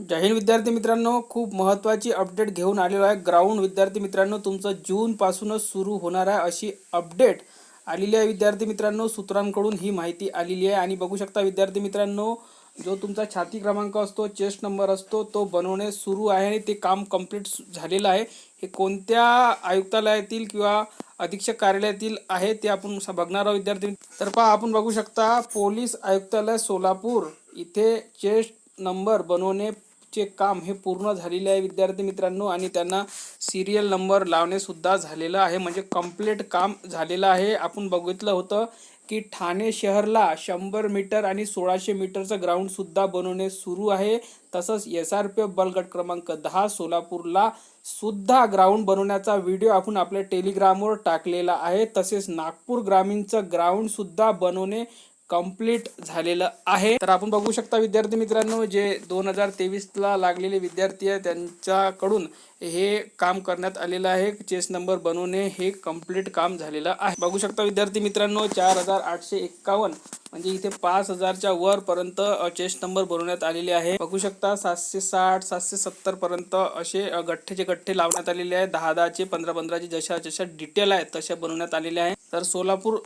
जय हिंद विद्यार्थी मित्रांनो खूप महत्त्वाची अपडेट घेऊन आलेलो आहे. ग्राउंड विद्यार्थी मित्रांनो तुमचं जूनपासूनच सुरू होणार आहे अशी अपडेट आलेली आहे. विद्यार्थी मित्रांनो सूत्रांकडून ही माहिती आलेली आहे. आणि बघू शकता विद्यार्थी मित्रांनो जो तुमचा छाती क्रमांक असतो चेस्ट नंबर असतो तो बनवणे सुरू आहे आणि ते काम कंप्लीट झालेलं आहे. हे कोणत्या आयुक्तालयातील किंवा अधीक्षक कार्यालयातील आहे ते आपण बघणार आहोत विद्यार्थी तर पहा आपण बघू शकता पोलीस आयुक्तालय सोलापूर इथे चेस्ट नंबर बनवणे चे काम हे पूर्ण झालेले आहे विद्यार्थी मित्रांनो आणि त्यांना सिरियल नंबर लावणे सुद्धा झालेलं आहे. म्हणजे कंप्लीट काम झालेलं आहे. आपण बघितलं होतं की ठाणे शहरला शंभर मीटर आणि सोळाशे मीटरचं ग्राउंड सुद्धा बनवणे सुरू आहे. तसंच एस आर पी एफ बलगट क्रमांक दहा सोलापूरला सुद्धा ग्राउंड बनवण्याचा व्हिडिओ आपण आपल्या टेलिग्रामवर टाकलेला आहे. तसेच नागपूर ग्रामीणचं ग्राउंड सुद्धा बनवणे कंप्लीट झालेलं आहे. तर आपण बघू शकता विद्यार्थी मित्रांनो जे दोन हजार तेवीसला लागलेले विद्यार्थी आहे त्यांच्याकडून हे काम करण्यात आलेलं आहे. चेस नंबर बनवणे हे कंप्लीट काम झालेलं आहे. बघू शकता विद्यार्थी मित्रांनो चार हजार आठशे एक्कावन्न म्हणजे इथे पाच हजारच्या वर पर्यंत चेस नंबर बनवण्यात आलेले आहे. बघू शकता सातशे साठ सातशे सत्तर पर्यंत असे गठ्ठेचे गठ्ठे लावण्यात आलेले आहे. दहा दहाचे पंधरा पंधराचे जशा जशा डिटेल आहेत तशा बनवण्यात आलेले आहे तर सोलापूर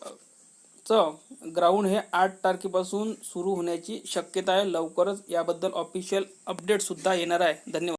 चं ग्राउंड हे आठ तारखेपासून सुरू होण्याची शक्यता आहे. लवकरच याबद्दल ऑफिशियल अपडेट सुद्धा येणार आहे. धन्यवाद.